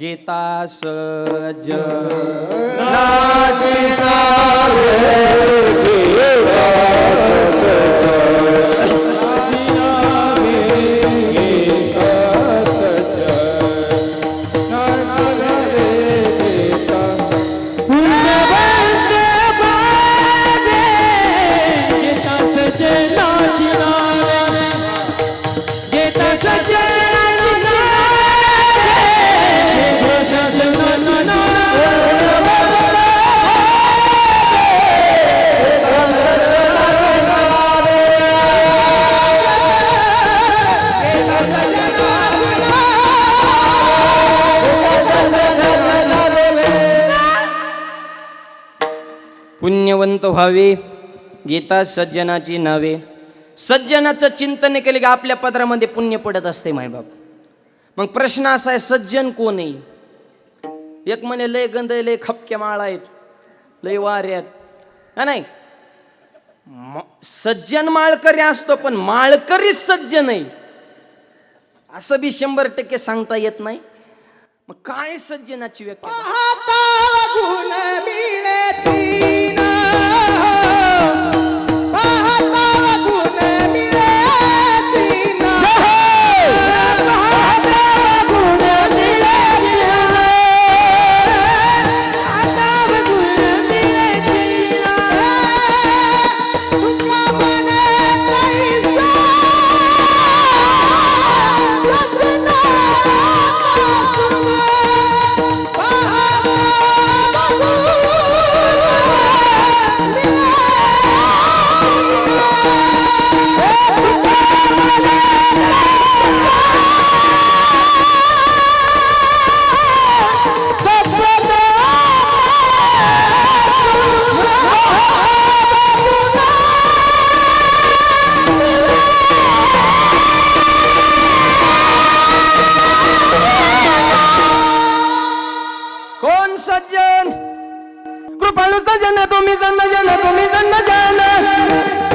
गीता सजनाची पुण्यवंत व्हावे गीता सज्जनाची नावे. सज्जनाचं चिंतन केले की आपल्या पदरामध्ये पुण्य पडत असते मायबाप मग प्रश्न असा आहे सज्जन कोण आहे? एक म्हणे लय गंध आहे, लय खपके माळा आहेत लय वाऱ्यात हा नाही. म- सज्जन माळकरी असतो पण माळकरीच सज्जन आहे. असं बी शंभर टक्के सांगता येत नाही. मग काय सज्जनाची व्यक्ती सज्जन कृपाळू सजन तुम्ही जन जन तुम्ही जन जन